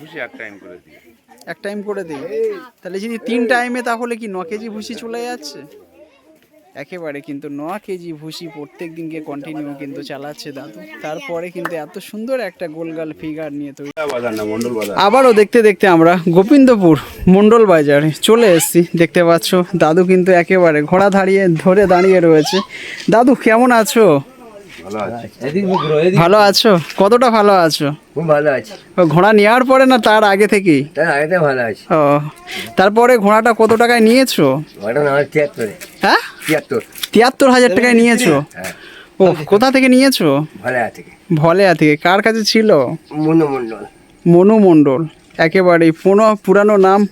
ভুসি এক টাইম করে দিই। এক টাইম করে দিই? তাহলে যদি তিন টাইমে তাহলে কি ন কেজি ভুসি চলে যাচ্ছে? একেবারে কিন্তু ন কেজি ভুসি প্রত্যেক দিনকে কন্টিনিউ কিন্তু চালাচ্ছে দাদু। তারপরে কিন্তু এত সুন্দর একটা গোলগাল ফিগার নিয়ে তৈরি। আবারও দেখতে দেখতে আমরা গোবিন্দপুর মন্ডল বাজারে চলে এসেছি। দেখতে পাচ্ছ দাদু কিন্তু একেবারে ঘোড়া দাঁড়িয়ে ধরে দাঁড়িয়ে রয়েছে। দাদু কেমন আছো? ভালো আছে। কতটা ভালো আছো? খুব ভালো আছে। ও, ঘোড়া নেওয়ার পরে না তার আগে থেকেই? তার আগেতে ভালো আছে। ও তারপরে ঘোড়াটা কত টাকায় নিয়েছো? হয় তিয়াত্তরে। হ্যাঁ? তিয়াত্তর। তিয়াত্তর হাজার টাকায় নিয়েছো? হ্যাঁ। ও কোথা থেকে নিয়েছো? ভালো আছে থেকে। ভলেয়া থেকে। কার কাছে ছিল? মনোমণ্ডল। মনু মণ্ডল একেবারে পুনো পুরানো নাম।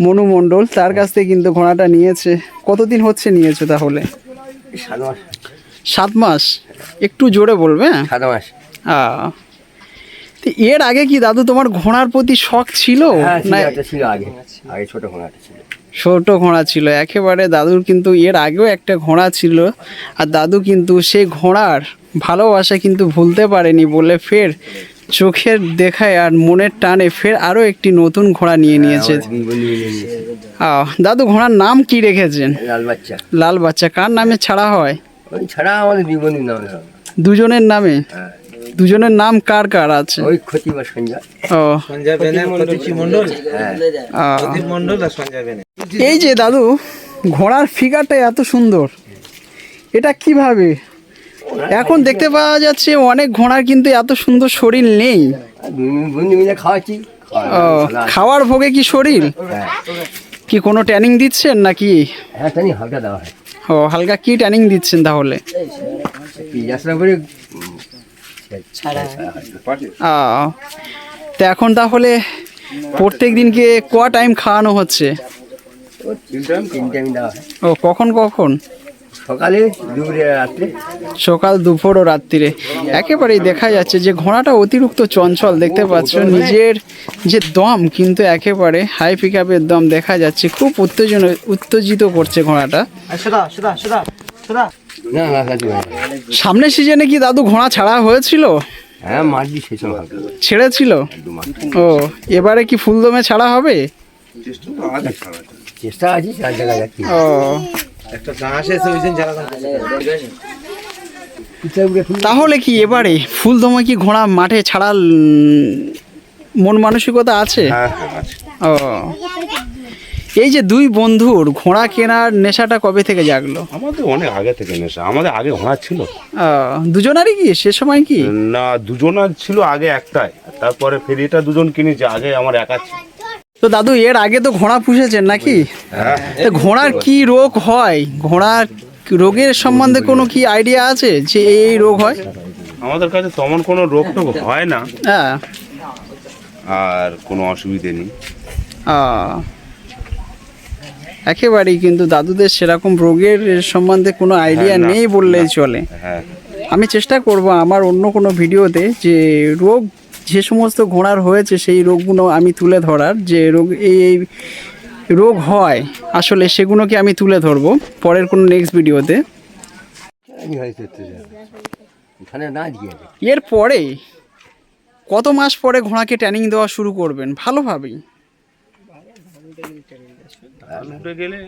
মনু মণ্ডল তার কাছ থেকে কিন্তু ঘোড়াটা নিয়েছে। কতদিন হচ্ছে নিয়েছো তাহলে? সাত মাস? একটু জোরে বলবে হ্যাঁ? সাত মাস। তো এর আগে কি দাদু তোমার ঘোড়ার প্রতি শখ ছিল? হ্যাঁ না ছিল আগে। আগে ছোট ঘোড়াটা ছিল। ছোট ঘোড়া ছিল। একেবারে দাদুর কিন্তু এর আগেও একটা ঘোড়া ছিল। আর দাদু কিন্তু সেই ঘোড়ার ভালোবাসা কিন্তু ভুলতে পারেনি বলে ফের চোখের দেখায় আর মনের টানে ফের আরও একটি নতুন ঘোড়া নিয়ে নিয়েছে। মিলে নিয়েছে। দাদু ঘোড়ার নাম কি রেখেছেন? লাল বাচ্চা। লাল বাচ্চা। কার নামে ছাড়া হয়? ওই ছাড়া আমাদের দুজনের নামে? হ্যাঁ। দুজনের নাম কার কার আছে? ওই ক্ষতি বা সঞ্জয়। ও। সঞ্জয় বেনে মন্ডল হ্যাঁ। প্রদীপ মন্ডল আর সঞ্জয় বেনে। এই যে দাদু ঘোড়ার ফিগারটা এত সুন্দর। এটা কীভাবে? এখন দেখতে পাওয়া যাচ্ছে অনেক ঘোড়ার কিন্তু এত সুন্দর শরীর নেই। খাওয়াচ্ছি। ও, খাওয়ার ভোগে কি শরীর? হ্যাঁ। কি কোনো ট্যানিং দিচ্ছেন নাকি? হ্যাঁ জানি হালকা দেওয়া হয়। ও হালকা কি ট্যানিং দিচ্ছেন তাহলে? তো এখন তাহলে প্রত্যেক দিনকে ক টাইম খাওয়ানো হচ্ছে? তিন টাইম তিন টাইম দেওয়া ও কখন কখন? সকালে দুপুরে রাত্রে? সকাল দুপুর ও রাত্রিরে। একেবারেই দেখা যাচ্ছে যে ঘোড়াটা অতিরিক্ত চঞ্চল দেখতে পাচ্ছ? নিজের যে দম কিন্তু একেবারে হাই পিক আপের দম দেখা যাচ্ছে। খুব উত্তেজন উত্তেজিত করছে ঘোড়াটা। সামনের সিজনে কি দাদু ঘোড়া ছাড়া হয়েছিল? হ্যাঁ ছেড়েছিল? ও এবারে কি ফুলদমে ছাড়া হবে? চেষ্টা আছে ও একটা ঘাস এসে ওই দিন জ্বালা তাহলে কি এবারে ফুলদমে কি ঘোড়া মাঠে উম, মন মানসিকতা আছে? হ্যাঁ ও। এই যে দুই বন্ধুর ঘোড়া কেনার নেশাটা কবে থেকে জাগলো? আমাদের অনেক আগে থেকে নেশা। আমাদের আগে ঘোড়া ছিল। দুজনারই কি? সে সময় কি? না দুজনার ছিল আগে একটাই। তারপরে ফেরিটা দুজন কিনেছে আগে আমার একা ছিল। তো দাদু এর আগে তো ঘোড়া পুষেছেন নাকি? হ্যাঁ। তো ঘোড়ার কি রোগ হয়? ঘোড়ার রোগের সম্বন্ধে কোনো কি আইডিয়া আছে যে এই এই রোগ হয়? আমাদের কাছে তেমন কোনো রোগ টোগ হয় না। হ্যাঁ। আর কোনো অসুবিধে নেই। একেবারেই কিন্তু দাদুদের সেরকম রোগের সম্বন্ধে কোনো আইডিয়া হ্যাঁ, নেই বললেই চলে। হ্যাঁ। আমি চেষ্টা করব আমার অন্য কোনো ভিডিওতে যে রোগ যে সমস্ত ঘোড়ার হয়েছে সেই রোগগুলো আমি তুলে ধরার যে রোগ এই এই রোগ হয় আসলে সেগুলোকে আমি তুলে ধরবো পরের কোনো নেক্সট ভিডিওতে আছে এরপরে কত মাস পরে ঘোড়াকে ট্রেনিং দেওয়া শুরু করবেন? ভালোভাবেই গেলে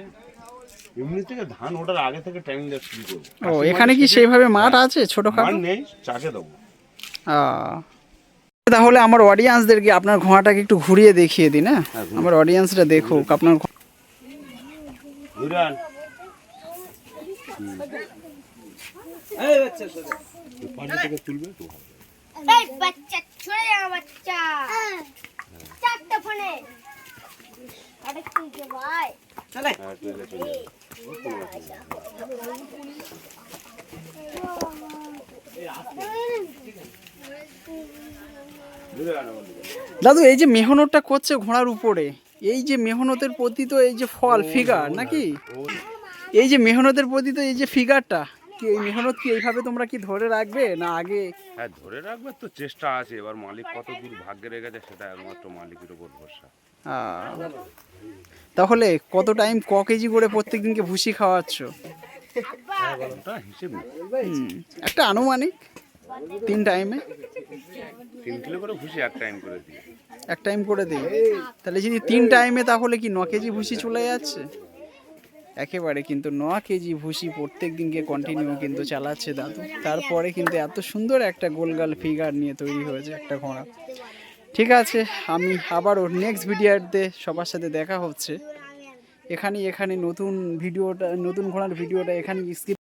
এমনি থেকে ধান ওঠার আগে থেকে ট্রেনিং দেওয়া শুরু করব। ও এখানে কি সেইভাবে মাঠ আছে? ধান ছোটোখাটো নেই চাকে দেবো। আহ, তাহলে আমার অডিয়েন্সদেরকে আপনার ঘোড়াটাকে একটু ঘুরিয়ে দেখিয়ে দিন হ্যাঁ? আমার অডিয়েন্সরা দেখুক আপনার ঘো- দাদু এই যে মেহনতটা করছে ঘোড়ার উপরে এই যে মেহনতের প্রতি তো এই যে ফল ফিগার নাকি? এই যে মেহনতের প্রতি তো এই যে ফিগারটা কি এই মেহনত কি এইভাবে তোমরা কি ধরে রাখবে না আগে? হ্যাঁ ধরে রাখবার তো চেষ্টা আছে এবার মালিক কত দূর ভাগ্যে রেখেছে সেটা একমাত্র মালিকের উপর ভরসা। তাহলে কত টাইম ক কেজি করে প্রত্যেক দিনকে ভুসি খাওয়াচ্ছ? হুম, একটা আনুমানিক? তিন টাইমে তিন কিলো করে ভুসি এক টাইম করে দিই। এক টাইম করে দিই? তাহলে যদি তিন টাইমে তাহলে কি ন কেজি ভুসি চলে যাচ্ছে? একেবারে কিন্তু ন কেজি ভুসি প্রত্যেক দিনকে কন্টিনিউ কিন্তু চালাচ্ছে দাদু। তারপরে কিন্তু এত সুন্দর একটা গোলগাল ফিগার নিয়ে তৈরি হয়েছে একটা ঘোড়া। ঠিক আছে আমি আবারও নেক্সট ভিডিওতে সবার সাথে দেখা হচ্ছে। এখানে এখানে নতুন ভিডিওটা নতুন ঘোড়ার ভিডিওটা এখানে স্কিপ